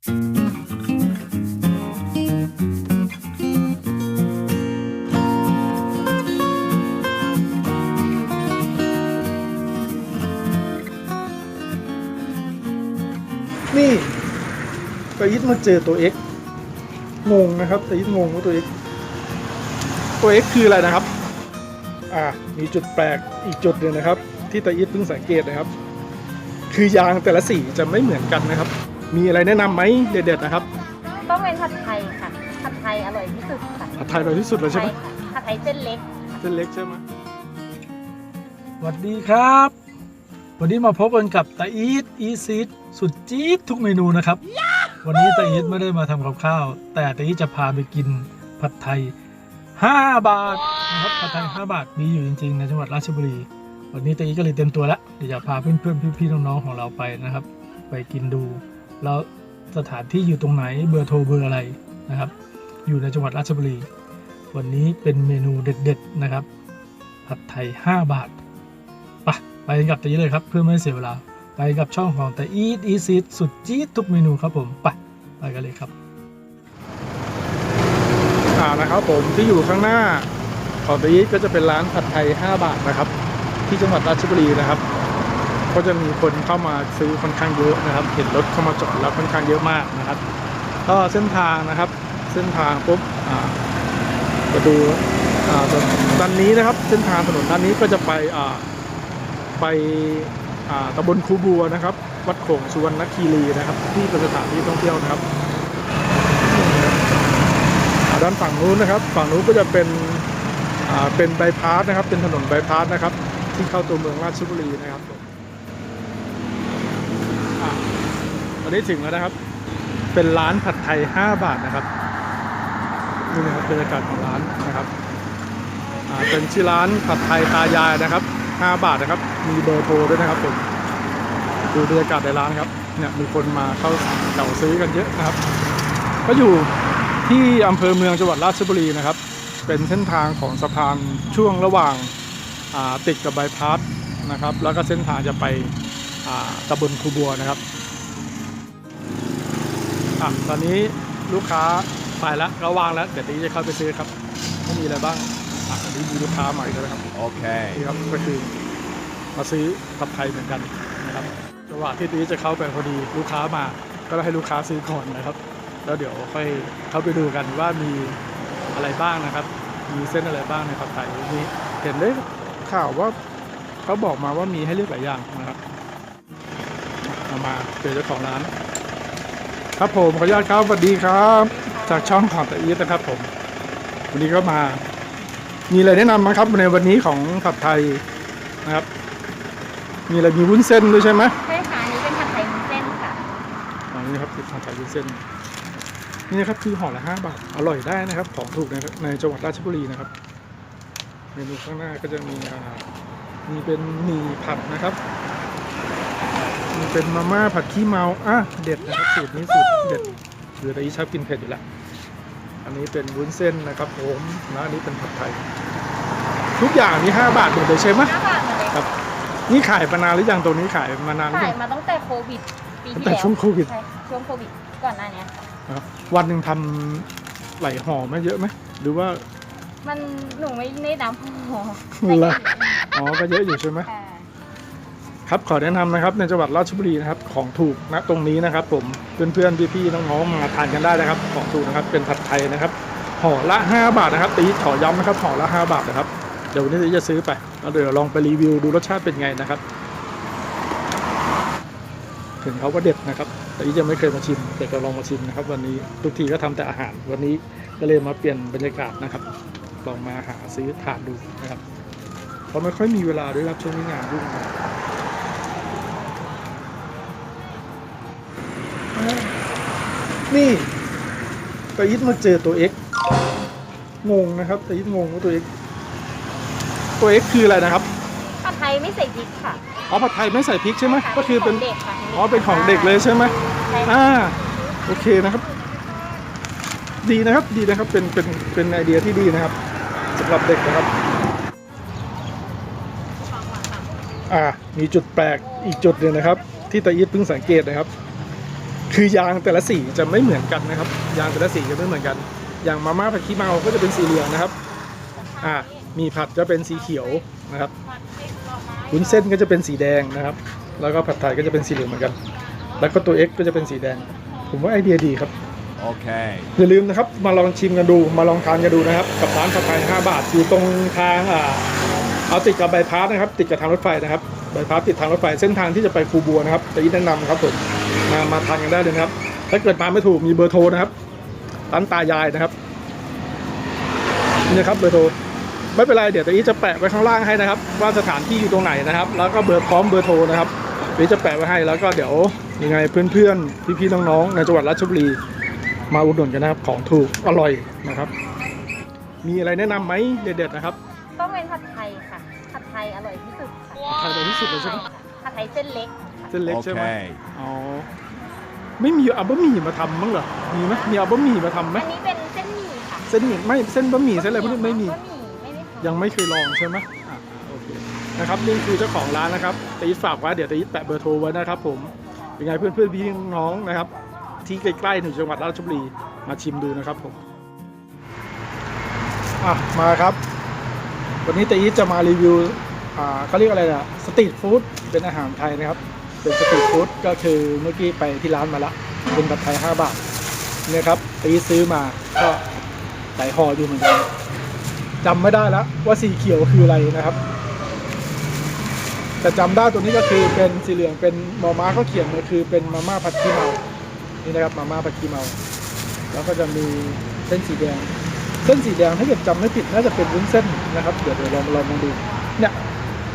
นี่ตายิดมาเจอตัว X งงนะครับตายิดงงว่าตัว X ตัว X คืออะไรนะครับ อ่า มีจุดแปลกอีกจุดหนึ่งนะครับ ที่ตายิดเพิ่งสังเกตนะครับ คือยางแต่ละสีจะไม่เหมือนกันนะครับ มีอะไรแนะนำไหมเด็ดๆนะครับต้องเป็นผัดไทยค่ะ ผัดไทยอร่อยที่สุดค่ะผัดไทยอร่อยที่สุดเลยใช่ไหมค่ะผัดไทยเส้นเล็ก เส้นเล็กใช่ไหมสวัสดีครับ วันนี้มาพบกันกับตาอีทอีซีดสุดจี๊ดทุกเมนูนะครับ วันนี้ตาอีทไม่ได้มาทำกับข้าว แต่ตาอีทจะพาไปกินผัดไทย 5 บาทนะครับผัดไทย 5 บาทมีอยู่จริงๆในจังหวัดราชบุรี วันนี้ตาอีทก็เลยเตรียมตัวแล้วเดี๋ยวจะพาเพื่อนๆพี่ๆน้องๆของเราไปนะครับ ไปกินดู แล้วสถานที่อยู่ตรงไหนเบอร์โทรเบอร์อะไรนะครับ อยู่ในจังหวัดราชบุรี วันนี้เป็นเมนูเด็ดๆนะครับ ผัดไทย 5 บาทปะไปกับตะยีเลยครับ เพื่อไม่ให้เสียเวลา ไปกับช่องของแต่อีทอีซีสุดจี๊ดทุกเมนูครับผมไปไปกันเลยครับอ่านะครับผมที่อยู่ข้างหน้าของตะยีทก็จะเป็นร้านผัดไทย 5 บาทนะครับ ที่จังหวัดราชบุรีนะครับ ก็จะมีคนเข้ามาซื้อค่อนข้างเยอะนะครับ เห็นรถเข้ามาจอดแล้วค่อนข้างเยอะมากนะครับ ก็เส้นทางนะครับ เส้นทางปุ๊บมาดูด้านนี้นะครับ เส้นทางถนนด้านนี้ก็จะไปไปตำบลคูบัวนะครับ วัดโขงสุวรรณคีรีนะครับ ที่เป็นสถานที่ท่องเที่ยวนะครับ ด้านฝั่งนู้นนะครับ ฝั่งนู้นก็จะเป็นเป็นบายพาสนะครับ เป็นถนนบายพาสนะครับ ที่เข้าตัวเมืองราชบุรีนะครับอ่าต อนนี้ถึงแล้วนะครับ เป็นร้านผัดไทย 5 บาทนะครับนี่นะครับบรรยากาศของร้านนะครับเป็นชื่อร้านผัดไทยตายายนะครับ 5 บาทนะครับ มีเบอร์โทรด้วยนะครับผมดูบรรยากาศในร้านครับเนี่ยมีคนมาเข้าเก่าซื้อกันเยอะนะครับ ก็อยู่ที่อำเภอเมืองจังหวัดราชบุรีนะครับ เป็นเส้นทางของสะพานช่วงระหว่างติดกับบายพาสนะครับ แล้วก็เส้นทางจะไปตำบลคูบัวนะครับ อะตอนนี้ลูกค้าไปแล้วก็วางแล้วเดี๋ยวนี้จะเข้าไปซื้อครับว่ามีอะไรบ้างอะอันนี้มีลูกค้าใหม่ด้วยนะครับ Okay. นี่ครับก็คือมาซื้อผัดไทยเหมือนกันนะครับระหว่างที่นี้จะเข้าไปพอดีลูกค้ามา ก็ให้ลูกค้าซื้อก่อนนะครับ แล้วเดี๋ยวค่อยเข้าไปดูกันว่ามีอะไรบ้างนะครับ มีเส้นอะไรบ้างในผัดไทยนี้เห็นได้ข่าวว่าเขาบอกมาว่ามีให้เลือกหลายอย่างนะครับเอามาเจอเจ้าของร้าน ครับผมขออนุญาตครับสวัสดีครับ จากช่องของตะอีทนะครับผม วันนี้ก็มา มีอะไรแนะนำไหมครับในวันนี้ของผัดไทยนะครับ มีอะไรมีวุ้นเส้นด้วยใช่ไหมใช่ค่ะอันนี้เป็นผัดไทยวุ้นเส้นค่ะอันนี้ครับคือผัดไทยวุ้นเส้น นี่นะครับคือห่อละห้าบาทอร่อยได้นะครับ ของถูกในในจังหวัดราชบุรีนะครับเมนูข้างหน้าก็จะมีอ่ามีเป็นหมี่ผัดนะครับมี เป็นมาม่าผัดขี้เมาอะเด็ดนะครับสูตรนี้สูตรเด็ดคือตะอีชอบกินเผ็ดอยู่แล้วอันนี้เป็นวุ้นเส้นนะครับผมแล้วอันนี้เป็นผัดไทย ทุกอย่างนี่ห้าบาทหมดเลยใช่ไหมห้าบาทหมดเลยครับ นี่ขายมานานหรือยังตรงนี้ขายมานานหรือขายัยงมาตั้งแต่โควิดปีตั้งที่แต่แล้วช่วงโควิด ใช่ช่วงโควิดก่อนหน้านี้ค่ะนะครับวันหนึ่งทำไหลายห่อไหมเยอะไหมหรือว่า มันหนูไม่ได้น้ำพอเหรอ อ๋อก็เยอะอยู่ใช่ไหม ค่ะ ครับขอแนะนำนะครับในจังหวัดราชบุรีนะครับของถูกนะตรงนี้นะครับ ผมเพื่อนๆพี่ๆน้องๆมาทานกันได้นะครับ ของถูกนะครับเป็นผัดไทยนะครับห่อละ 5 บาทนะครับตีขอย้ำนะครับห่อละ 5 บาทนะครับเดี๋ยววันนี้จะซื้อไปแล้วเดี๋ยวลองไปรีวิวดูรสชาติเป็นไงนะครับ ถึงเขาว่าเด็ดนะครับ แต่อีจะไม่เคยมาชิมแต่ก็ลองมาชิมนะครับ วันนี้ทุกทีก็ทำแต่อาหาร วันนี้ก็เลยมาเปลี่ยนบรรยากาศนะครับ ลองมาหาซื้อทานดูนะครับเพราะไม่ค่อยมีเวลาด้วยครับช่วงนี้งานยุ่ง นะครับนี่ตายิดมาเจอตัว X งงนะครับตายิดงงว่าตัว X ตัว X คืออะไรนะครับผัดไทยไม่ใส่พริกค่ะ อ๋อผัดไทยไม่ใส่พริกใช่ไหมค่ะก็คือเป็นขงเด็กค่ะ อ๋อเป็นของเด็กเลยใช่ไหมใช่ค่ะอ่าโอเคนะครับ ดีนะครับดีนะครับเป็นเป็นเป็นไอเดียที่ดีนะครับสำหรับเด็กนะครับ อ่ามีจุดแปลกอีกจุดหนึ่งนะครับ ที่ตายิดเพิ่งสังเกตนะครับ คือยางแต่ละสีจะไม่เหมือนกันนะครับ ยางแต่ละสีจะไม่เหมือนกัน อย่างมาม่าผัดขี้เมาก็จะเป็นสีเหลืองนะครับ อ่ามีผัดจะเป็นสีเขียวนะครับวุ้นเส้นก็จะเป็นสีแดงนะครับ แล้วก็ผัดไทยก็จะเป็นสีเหลืองเหมือนกัน แล้วก็ตัว X ก็จะเป็นสีแดง ผมว่าไอเดียดีครับ Okay. อย่าลืมนะครับมาลองชิมกันดูมาลองทานกันดูนะครับ กับร้านผัดไทย5บาทอยู่ตรงทางอ่าเอาติดกับใบายพาสนะครับ ติดกับทางรถไฟนะครับใบายพาสติดทางรถไฟเส้นทางที่จะไปคูบัวนะครับจะยินแนะนำครับผมมามาทานกันได้เลยนะครับถ้าเกิดมาไม่ถูกมีเบอร์โทรนะครับร้านตายายนะครับนี่นะครับเบอร์โทรไม่เป็นไรเดี๋ยวตะอี้จะแปะไว้ข้างล่างให้นะครับ ว่าสถานที่อยู่ตรงไหนนะครับ แล้วก็เบอร์พร้อมเบอร์โทรนะครับเดี๋ยวจะแปะไว้ให้แล้วก็เดี๋ยวยังไงเพื่อนๆพี่ๆน้องๆในจังหวัดราชบุรีมาอุดหนุนกันนะครับของถูกอร่อยนะครับ มีอะไรแนะนำไหมเด็ดๆนะครับ ต้องเป็นผัดไทยค่ะผัดไทยอร่อยที่สุดค่ะ ไทยอร่อยที่สุดเลยใช่ไหมค่ะผัดไทยเส้นเล็กเส้นเล็กใช่ไหม Okay. อ๋อ ไม่มีเอาบะหมี่มาทำมั้งเหรอ มีไหมมีเอาบะหมี่มาทำไหมอันนี้เป็นเส้นหมี่ค่ะเส้นหมี่ไม่เส้นบะหมี่เส้นอะไรพวกนี้ไม่มี บะหมี่ไม่ได้ทำยังไม่เคยลองใช่ไหมอ่าโอเคนะครับนี่คือเจ้าของร้านนะครับตะยิดฝากไว้เดี๋ยวตะยิดแปะเบอร์โทรไว้นะครับผมยังไงเพื่อนเพื่อนๆพี่น้องๆนะครับ ที่ใกล้ๆถึงจังหวัดราชบุรีมาชิมดูนะครับผมอะมาครับ วันนี้ตะยิดจะมารีวิวอ่า เขาเรียกอะไรอะสตรีทฟู้ดเป็นอาหารไทยนะครับ เป็นสตรีทฟู้ดก็คือเมื่อกี้ไปที่ร้านมาละเป็นผัดไทย 5 บาทเนี่ยครับตะยิดซื้อมาก็ใส่ห่ออยู่เหมือนกันจำไม่ได้แล้วว่าสีเขียวคืออะไรนะครับ แต่จำได้ตัวนี้ก็คือเป็นสีเหลืองเป็นมอม้าเขาเขียนมาคือเป็นมาม่าผัดขี้เมานี่นะครับมาม่าผัดขี้เมาแล้วก็จะมีเส้นสีแดง เส้นสีแดงถ้าเกิดจำไม่ผิดน่าจะเป็นวุ้นเส้นนะครับ เดี๋ยวเดี๋ยวลองลองมาดูเนี่ย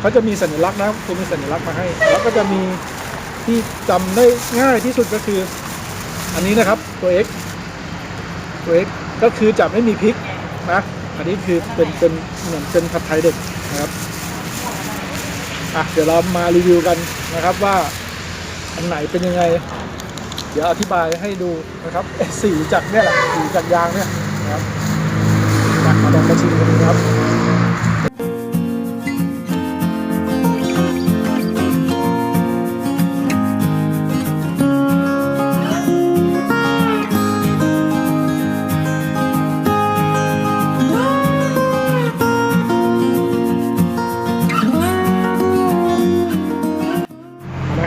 เขาจะมีสัญลักษณ์นะครับตัวมีสัญลักษณ์มาให้ แล้วก็จะมีที่จำได้ง่ายที่สุดก็คือ อันนี้นะครับตัว X ตัว X ก็คือจะไม่มีพริกนะ อันนี้คือเป็นเป็นเหมือนเป็นผัดไทยเด็กนะครับอะเดี๋ยวเรามารีวิวกันนะครับว่าอันไหนเป็นยังไง เดี๋ยวอธิบายให้ดูนะครับสีจากเนี่ยแหละสีจากยางเนี่ยนะครับมาลองมาชิมกันดูครับ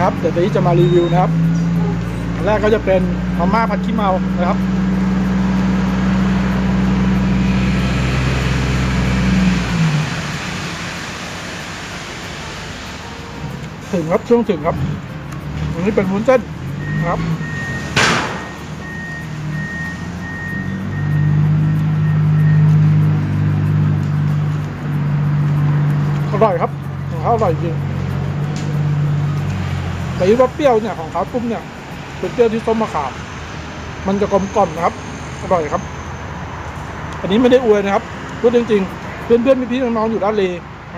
นะครับ เดี๋ยวตัวนี้จะมารีวิวนะครับอันแรกก็จะเป็นมาม่าผัดขี้เมานะครับถึงครับช่วงถึงครับอันนี้เป็นวุ้นเส้นครับอร่อยครับของเขาอร่อยจริง แต่ที่ว่าเปรี้ยวเนี่ยของขาตุ้มเนี่ยเป็นเปรี้ยวที่ส้มมะขาม มันจะกลมกล่อมนะครับอร่อยครับ อันนี้ไม่ได้อวยนะครับพูดจริงๆ เพื่อนๆพี่ๆน้องๆอยู่ด้านเล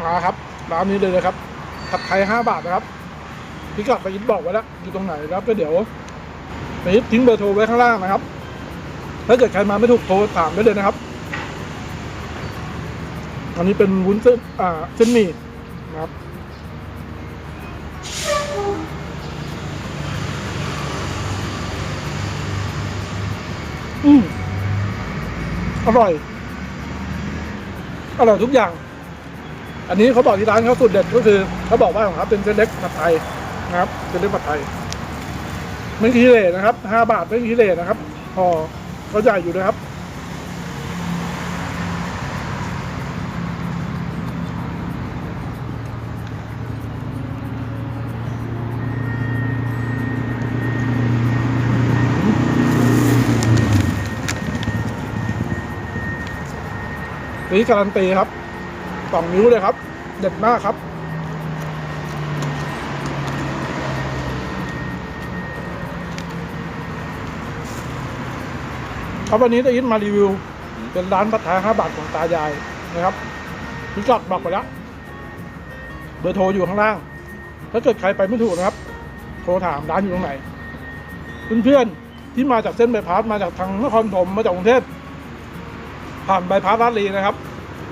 มาครับร้านนี้เลยนะครับผัดไทยห้าบาทนะครับพิกัดไปยินบอกไว้แล้วอยู่ตรงไหนแล้วก็เดี๋ยวไปยินทิ้งเบอร์โทรไว้ข้างล่างนะครับ ถ้าเกิดใครมาไม่ถูกโทรถามได้เลยนะครับอันนี้เป็นวุ้นเส้นอ่าเส้นหมี่นะครับ อืมอร่อย อร่อยทุกอย่าง อันนี้เขาบอกที่ร้านเขาสุดเด็ดก็คือเขาบอกว่าของเขาเป็นเส้นเล็กผัดไทยนะครับเส้นเล็กผัดไทยไม่ขี้เหร่นะครับห้าบาทไม่ขี้เหร่นะครับพอเขาใหญ่อยู่นะครับ นี่การันตีครับสองนิ้วเลยครับ เด็ดมากครับ ครับวันนี้ได้ยินมารีวิว เป็นร้านผัดไทย5บาทของตายายนะครับพิกัดบอกไปแล้ว เบอร์โทรอยู่ข้างล่าง ถ้าเกิดใครไปไม่ถูกนะครับ โทรถามร้านอยู่ตรงไหน เพื่อนๆที่มาจากเส้นใบพาสมาจากทางนครปฐมมาจากกรุงเทพ ผ่านใบพาสลาดลีนะครับ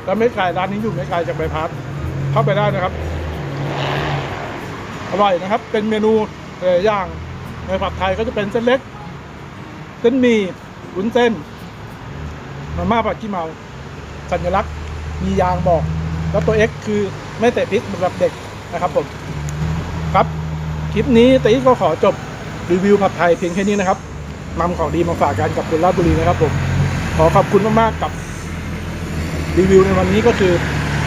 แล้วไม่ไกลร้านนี้อยู่ไม่ไกลจากใบพาสเข้าไปได้นะครับ อร่อยนะครับ เป็นเมนูหลายอย่างในผัดไทยก็จะเป็นเส้นเล็ก เส้นหมี่วุ้นเส้นมาม่าผัดขี้เมา สัญลักษณ์มียางบอก แล้วตัว X คือไม่เตะพริกสำหรับเด็กนะครับผมครับ คลิปนี้ตีก็ขอจบรีวิวผัดไทยเพียงแค่นี้นะครับนำของดีมาฝากกันกับคนราชบุรีนะครับผม ขอขอบคุณมากๆกับรีวิวในวันนี้ก็คือ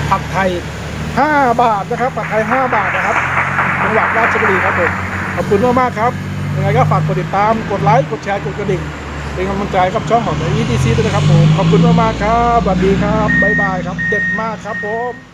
ผัดไทย 5 บาทนะครับผัดไทย 5 บาทนะครับจังหวัดราชบุรีครับผมขอบคุณมากๆครับยังไงก็ฝากกดติดตามกดไลค์กดแชร์กดกระดิ่งเป็นกำลังใจกับช่องของ ETC ด้วยนะครับผมขอบคุณมากๆครับสวัสดีครับบ๊ายบายครับ เด็ดมากครับผม